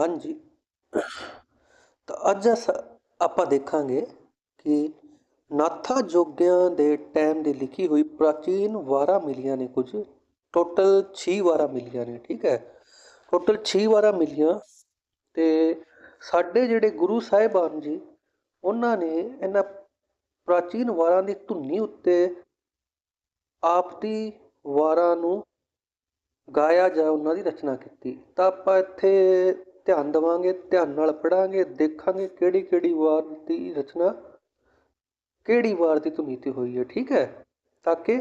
ਹਾਂਜੀ। ਤਾਂ ਅੱਜ ਅਸ, ਆਪਾਂ ਦੇਖਾਂਗੇ ਕਿ ਨਾਥਾ ਜੋਗਿਆਂ ਦੇ ਟਾਈਮ ਦੀ ਲਿਖੀ ਹੋਈ ਪ੍ਰਾਚੀਨ ਵਾਰਾਂ ਮਿਲੀਆਂ ਨੇ ਕੁਝ। ਟੋਟਲ 6 ਵਾਰਾਂ ਮਿਲੀਆਂ ਨੇ, ਠੀਕ ਹੈ। ਟੋਟਲ 6 ਵਾਰਾਂ ਮਿਲੀਆਂ ਤੇ ਸਾਡੇ ਜਿਹੜੇ ਗੁਰੂ ਸਾਹਿਬਾਨ ਜੀ, ਉਹਨਾਂ ਨੇ ਇਹਨਾਂ ਪ੍ਰਾਚੀਨ ਵਾਰਾਂ ਦੀ ਧੁਨੀ ਉੱਤੇ ਆਪਦੀ ਵਾਰਾਂ ਨੂੰ ਗਾਇਆ ਜਾਂ ਉਹਨਾਂ ਦੀ ਰਚਨਾ ਕੀਤੀ। ਤਾਂ ਆਪਾਂ ਇੱਥੇ ਧਿਆਨ ਦੇਵਾਂਗੇ, ਧਿਆਨ ਨਾਲ ਪੜਾਂਗੇ ਦੇਖਾਂਗੇ ਕਿਹੜੀ ਕਿਹੜੀ ਵਾਰ ਦੀ ਰਚਨਾ, ਕਿਹੜੀ ਵਾਰ ਦੀ ਧੁਨੀ ਤੇ ਹੋਈ ਹੈ, ਠੀਕ ਹੈ? ਤਾਂ ਕਿ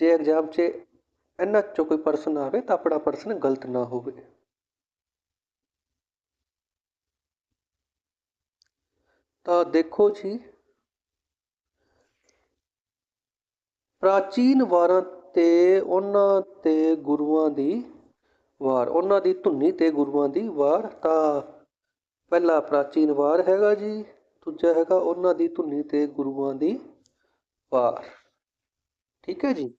ਜੇ ਐਗਜ਼ਾਮ 'ਚ ਇਹਨਾਂ 'ਚੋਂ ਕੋਈ ਪਰਸਨ ਆਵੇ ਤਾਂ ਆਪਣਾ ਪਰਸਨ ਗਲਤ ਨਾ ਹੋਵੇ। ਤਾਂ ਦੇਖੋ ਜੀ, ਪ੍ਰਾਚੀਨ ਵਾਰਾਂ ਤੇ ਉਹਨਾਂ ਤੇ ਗੁਰੂਆਂ ਦੀ ਵਾਰ। ਉਹਨਾਂ ਦੀ ਧੁਨੀ ਤੇ ਗੁਰੂਆਂ ਦੀ ਵਾਰ ਤਾਂ ਪਹਿਲਾ ਪ੍ਰਾਚੀਨ ਵਾਰ ਹੈਗਾ ਜੀ, ਦੂਜਾ ਹੈਗਾ ਉਹਨਾਂ ਦੀ ਧੁਨੀ ਤੇ ਗੁਰੂਆਂ ਦੀ ਵਾਰ। ਠੀਕ ਹੈ ਜੀ?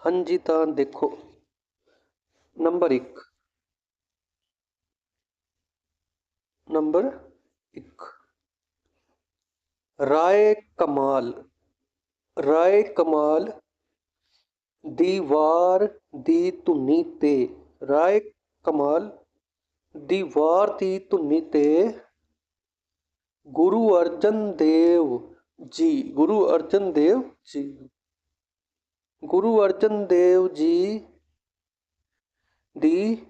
ਹਾਂਜੀ ਤਾਂ ਦੇਖੋ, ਨੰਬਰ 1 ਨੰਬਰ 1 ਰਾਏ ਕਮਾਲ ਰਾਏ ਕਮਾਲ ਦੀ ਵਾਰ ਦੀ ਧੁਨੀ ਤੇ, ਰਾਏ ਕਮਾਲ, ਦੀ ਵਾਰ ਦੀ ਧੁਨੀ ਤੇ, ਗੁਰੂ ਅਰਜਨ ਦੇਵ ਜੀ, ਗੁਰੂ ਅਰਜਨ ਦੇਵ ਜੀ। ਗੁਰੂ ਅਰਜਨ ਦੇਵ ਜੀ ਦੀ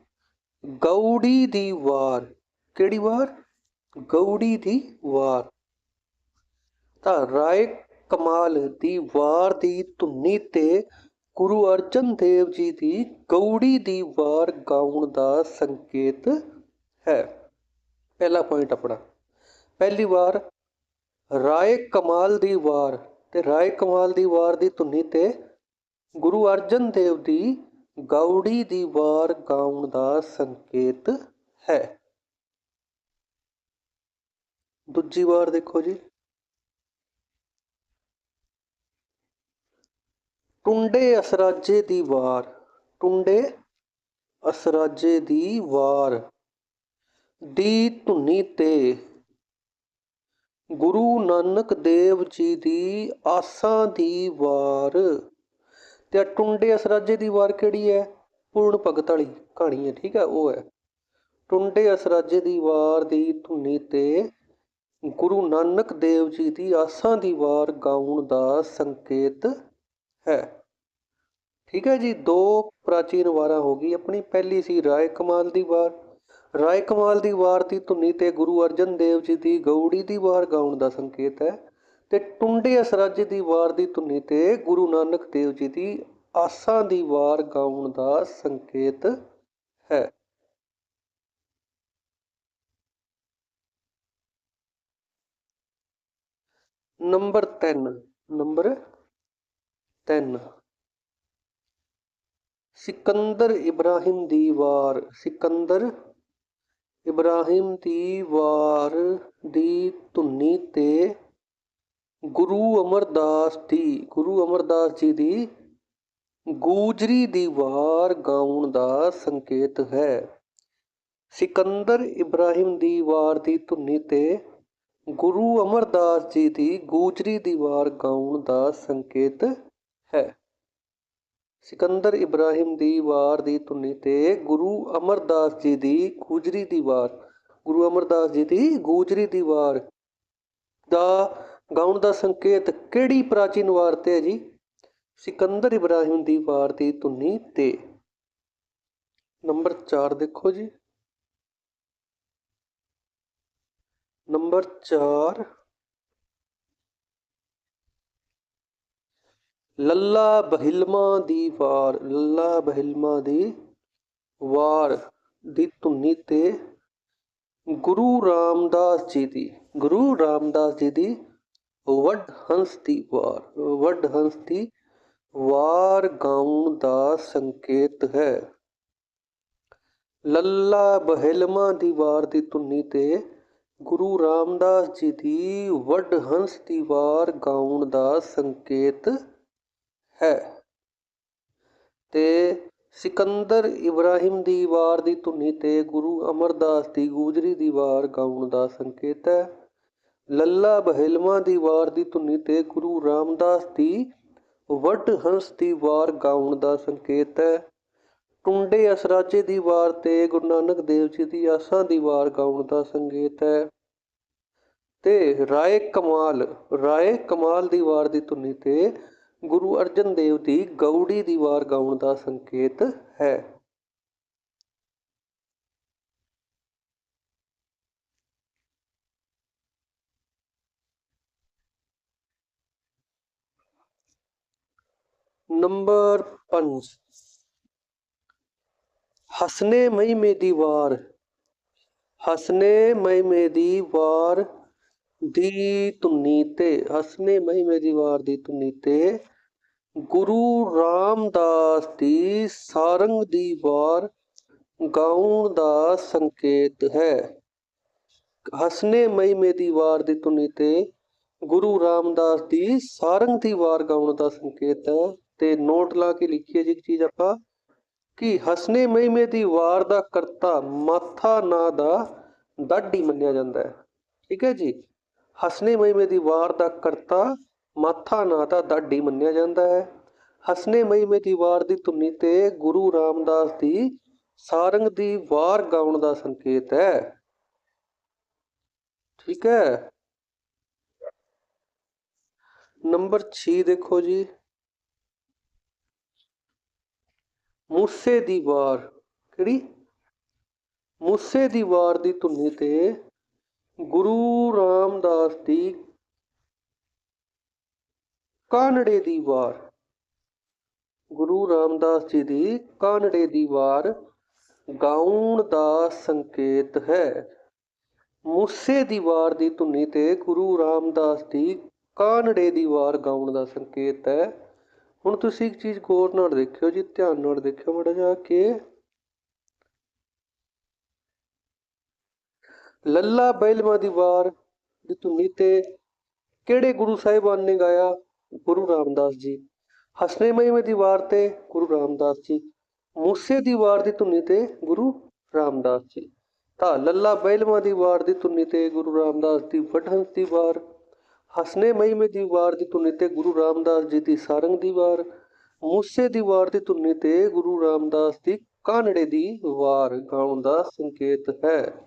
ਗੌੜੀ ਦੀ ਵਾਰ। ਕਿਹੜੀ ਵਾਰ? ਗੌੜੀ ਦੀ ਵਾਰ। ਤਾਂ ਰਾਏ ਕਮਾਲ ਦੀ ਵਾਰ ਦੀ ਧੁਨੀ ਤੇ ਗੁਰੂ ਅਰਜਨ ਦੇਵ ਜੀ ਦੀ ਗੌੜੀ ਦੀ ਵਾਰ ਗਾਉਣ ਦਾ ਸੰਕੇਤ ਹੈ। ਪਹਿਲਾ ਪੁਆਇੰਟ ਆਪਣਾ। ਪਹਿਲੀ ਵਾਰ ਰਾਏ ਕਮਾਲ ਦੀ ਵਾਰ ਤੇ ਰਾਏ ਕਮਾਲ ਦੀ ਵਾਰ ਦੀ ਧੁਨੀ ਤੇ ਗੁਰੂ ਅਰਜਨ ਦੇਵ ਦੀ ਗੌੜੀ ਦੀ ਵਾਰ ਗਾਉਣ ਦਾ ਸੰਕੇਤ ਹੈ। ਦੂਜੀ ਵਾਰ ਦੇਖੋ ਜੀ। ਟੁੰਡੇ ਅਸਰਾਜੇ ਦੀ ਵਾਰ, ਟੁੰਡੇ ਅਸਰਾਜੇ ਦੀ ਵਾਰ। ਦੀ ਧੁਨੀ ਤੇ ਗੁਰੂ ਨਾਨਕ ਦੇਵ ਜੀ ਦੀ ਆਸਾਂ ਦੀ ਵਾਰ। ਤੇ ਟੁੰਡੇ ਅਸਰਾਜੇ ਦੀ ਵਾਰ ਕਿਹੜੀ ਹੈ? ਪੂਰਨ ਭਗਤ ਵਾਲੀ ਕਹਾਣੀ ਹੈ, ਠੀਕ ਹੈ, ਉਹ ਹੈ। ਟੁੰਡੇ ਅਸਰਾਜੇ ਦੀ ਵਾਰ ਦੀ ਧੁਨੀ ਤੇ ਗੁਰੂ ਨਾਨਕ ਦੇਵ ਜੀ ਦੀ ਆਸਾਂ ਦੀ ਵਾਰ ਗਾਉਣ ਦਾ ਸੰਕੇਤ ਹੈ। ਠੀਕ ਹੈ ਜੀ, ਦੋ ਪ੍ਰਾਚੀਨ ਵਾਰਾਂ ਹੋ ਗਈ। ਆਪਣੀ ਪਹਿਲੀ ਸੀ ਰਾਏ ਕਮਾਲ ਦੀ ਵਾਰ। ਰਾਏ ਕਮਾਲ ਦੀ ਵਾਰ ਦੀ ਧੁਨੀ ਤੇ ਗੁਰੂ ਅਰਜਨ ਦੇਵ ਜੀ ਦੀ ਗੌੜੀ ਦੀ ਵਾਰ ਗਾਉਣ ਦਾ ਸੰਕੇਤ ਹੈ ਤੇ ਟੁੰਡੇ ਅਸਰਾਜੇ ਦੀ ਵਾਰ ਦੀ ਧੁਨੀ ਤੇ ਗੁਰੂ ਨਾਨਕ ਦੇਵ ਜੀ ਦੀ ਆਸਾਂ ਦੀ ਵਾਰ ਗਾਉਣ ਦਾ ਸੰਕੇਤ ਹੈ। ਨੰਬਰ 3 ਨੰਬਰ 3 ਸਿਕੰਦਰ ਇਬਰਾਹਿਮ ਦੀ ਵਾਰ, ਸਿਕੰਦਰ ਇਬਰਾਹਿਮ ਦੀ ਵਾਰ ਦੀ ਧੁਨੀ ਤੇ ਗੁਰੂ ਅਮਰਦਾਸ ਦੀ, ਗੁਰੂ ਅਮਰਦਾਸ ਜੀ ਦੀ ਗੂਜਰੀ ਦੀ ਵਾਰ ਗਾਉਣ ਦਾ ਸੰਕੇਤ ਹੈ। ਸਿਕੰਦਰ ਇਬਰਾਹਿਮ ਦੀ ਵਾਰ ਦੀ ਧੁਨੀ ਤੇ ਗੁਰੂ ਅਮਰਦਾਸ ਜੀ ਦੀ ਗੂਜਰੀ ਦੀ ਵਾਰ ਗਾਉਣ ਦਾ ਸੰਕੇਤ ਹੈ। ਸਿਕੰਦਰ ਇਬਰਾਹਿਮ ਦੀ ਵਾਰ ਦੀ ਧੁਨੀ ਤੇ ਗੁਰੂ ਅਮਰਦਾਸ ਜੀ ਦੀ ਗੁਜਰੀ ਦੀ ਵਾਰ। ਗੁਰੂ ਅਮਰਦਾਸ ਜੀ ਦੀ ਗੂਜਰੀ ਦੀ ਵਾਰ ਦਾ ਗਾਉਣ ਦਾ ਸੰਕੇਤ ਕਿਹੜੀ ਪ੍ਰਾਚੀਨ ਵਾਰ ਤੇ ਹੈ ਜੀ? ਸਿਕੰਦਰ ਇਬਰਾਹਿਮ ਦੀ ਵਾਰ ਦੀ ਧੁਨੀ ਤੇ। ਨੰਬਰ 4 ਦੇਖੋ ਜੀ। ਨੰਬਰ 4 ਲੱਲਾ ਬਹਿਲਮਾ ਦੀ ਵਾਰ, ਲੱਲਾ ਬਹਿਲਮਾ ਦੀ ਵਾਰ ਦੀ ਧੁਨੀ ਤੇ ਗੁਰੂ ਰਾਮਦਾਸ ਜੀ ਦੀ, ਗੁਰੂ ਰਾਮਦਾਸ ਜੀ ਦੀ ਵੱਡ ਹੰਸ ਦੀ ਵਾਰ ਵੱਡ ਹੰਸ ਦੀ ਵਾਰ ਗਾਉਣ ਦਾ ਸੰਕੇਤ ਹੈ। ਲੱਲਾ ਬਹਿਲਮਾ ਦੀ ਵਾਰ ਦੀ ਧੁਨੀ ਤੇ ਗੁਰੂ ਰਾਮਦਾਸ ਜੀ ਦੀ ਵੱਡ ਹੰਸ ਦੀ ਵਾਰ ਗਾਉਣ ਦਾ ਸੰਕੇਤ ਹੈ। ਤੇ ਸਿਕੰਦਰ ਇਬਰਾਹਿਮ ਦੀ ਵਾਰ ਦੀ ਧੁਨੀ ਤੇ ਗੁਰੂ ਅਮਰਦਾਸ ਦੀ ਗੂਜਰੀ ਦੀ ਵਾਰ ਗਾਉਣ ਦਾ ਸੰਕੇਤ ਹੈ। ਲੱਲਾ ਬਹਿਲਵਾਂ ਦੀ ਵਾਰ ਦੀ ਧੁਨੀ ਤੇ ਗੁਰੂ ਰਾਮਦਾਸ ਦੀ ਵੱਡ ਹੰਸ ਦੀ ਵਾਰ ਗਾਉਣ ਦਾ ਸੰਕੇਤ ਹੈ। ਟੁੰਡੇ ਅਸਰਾਜੇ ਦੀ ਵਾਰ ਤੇ ਗੁਰੂ ਨਾਨਕ ਦੇਵ ਜੀ ਦੀ ਆਸਾਂ ਦੀ ਵਾਰ ਗਾਉਣ ਦਾ ਸੰਕੇਤ ਹੈ। ਤੇ ਰਾਏ ਕਮਾਲ ਰਾਏ ਕਮਾਲ ਦੀ ਵਾਰ ਦੀ ਧੁਨੀ ਤੇ ਗੁਰੂ ਅਰਜਨ ਦੇਵ ਦੀ ਗੌੜੀ ਦੀ ਵਾਰ ਗਾਉਣ ਦਾ ਸੰਕੇਤ ਹੈ। ਨੰਬਰ 5 ਹਸਨੇ ਮਹਿਮੇ ਦੀ ਵਾਰ। ਹਸਨੇ ਮਹਿਮੇ ਦੀ ਵਾਰ ਦੀ ਧੁਨੀ ਤੇ। ਹਸਨੇ ਮਹੀਮੇ ਦੀ ਵਾਰ ਦੀ ਧੁਨੀ ਤੇ ਗੁਰੂ ਰਾਮਦਾਸ ਦੀ ਸਾਰੰਗ ਦੀ ਵਾਰ ਗਾਉਣ ਦਾ ਸੰਕੇਤ ਹੈ। ਹਸਨੇ ਮਹੀਮੇ ਦੀ ਵਾਰ ਦੀ ਧੁਨੀ ਤੇ ਗੁਰੂ ਰਾਮਦਾਸ ਦੀ ਸਾਰੰਗ ਦੀ ਵਾਰ ਗਾਉਣ ਦਾ ਸੰਕੇਤ ਹੈ ਤੇ ਨੋਟ ਲਾ ਕੇ ਲਿਖੀਏ ਜੀ ਇੱਕ ਚੀਜ਼ ਆਪਾਂ, ਕਿ ਹਸਨੇ ਮਹਿਮੇ ਦੀ ਵਾਰ ਦਾ ਕਰਤਾ ਮਾਥਾ ਨਾਂ ਦਾ ਦਾਢੀ ਮੰਨਿਆ ਜਾਂਦਾ ਹੈ। ਠੀਕ ਹੈ ਜੀ? ਹਸਨੇ ਮਹਿਮੇ ਦੀ ਵਾਰ ਦਾ ਕਰਤਾ ਮਾਥਾ ਨਾਂ ਦਾ ਦਾਢੀ ਮੰਨਿਆ ਜਾਂਦਾ ਹੈ। ਹਸਨੇ ਮਹਿਮੇ ਦੀ ਵਾਰ ਦੀ ਧੁਨੀ ਤੇ ਗੁਰੂ ਰਾਮਦਾਸ ਦੀ ਸਾਰੰਗ ਦੀ ਵਾਰ ਗਾਉਣ ਦਾ ਸੰਕੇਤ ਹੈ। ਠੀਕ ਹੈ। ਨੰਬਰ 6 ਦੇਖੋ ਜੀ। ਮੂਸੇ ਦੀ ਵਾਰ, ਕਿਹੜੀ? ਮੂਸੇ ਦੀ ਵਾਰ ਦੀ ਧੁਨੀ ਤੇ ਗੁਰੂ ਰਾਮਦਾਸ ਦੀ ਕਾਨੜੇ ਦੀ ਵਾਰ। ਗੁਰੂ ਰਾਮਦਾਸ ਜੀ ਦੀ ਕਾਨੜੇ ਦੀ ਵਾਰ ਗਾਉਣ ਦਾ ਸੰਕੇਤ ਹੈ। ਮੂਸੇ ਦੀ ਵਾਰ ਦੀ ਧੁਨੀ ਤੇ ਗੁਰੂ ਰਾਮਦਾਸ ਦੀ ਕਾਨੜੇ ਦੀ ਵਾਰ ਗਾਉਣ ਦਾ ਸੰਕੇਤ ਹੈ। ਹੁਣ ਤੁਸੀਂ ਇੱਕ ਚੀਜ਼ ਗੌਰ ਨਾਲ ਦੇਖਿਓ ਜੀ, ਧਿਆਨ ਨਾਲ ਦੇਖਿਓ ਮੜਾ ਜਾ ਕੇ ਲੱਲਾ ਬੈਲਮਾ ਦੀ ਵਾਰ ਦੀ ਧੁਨੀ ਤੇ ਕਿਹੜੇ ਗੁਰੂ ਸਾਹਿਬਾਨ ਨੇ ਗਾਇਆ? ਗੁਰੂ ਰਾਮਦਾਸ ਜੀ। ਹਸਨੇ ਮਹੀਮੇ ਦੀ ਵਾਰ ਤੇ ਗੁਰੂ ਰਾਮਦਾਸ ਜੀ। ਮੂਸੇ ਦੀ ਵਾਰ ਦੀ ਧੁਨੀ ਤੇ ਗੁਰੂ ਰਾਮਦਾਸ ਜੀ। ਤਾਂ ਲੱਲਾ ਬੈਲਮਾ ਦੀ ਵਾਰ ਦੀ ਧੁਨੀ ਤੇ ਗੁਰੂ ਰਾਮਦਾਸ ਦੀ ਵਡਹੰਸ ਦੀ ਵਾਰ। ਹਸਨੇ ਮਹੀਮੇ ਦੀ ਵਾਰ ਦੀ ਧੁਨੀ ਤੇ ਗੁਰੂ ਰਾਮਦਾਸ ਜੀ ਦੀ ਸਾਰੰਗ ਦੀ ਵਾਰ। ਮੂਸੇ ਦੀ ਵਾਰ ਦੀ ਧੁਨੀ ਤੇ ਗੁਰੂ ਰਾਮਦਾਸ ਦੀ ਕਾਨੜੇ ਦੀ ਵਾਰ। ਗਾਉਣ ਦਾ ਸੰਕੇਤ ਹੈ।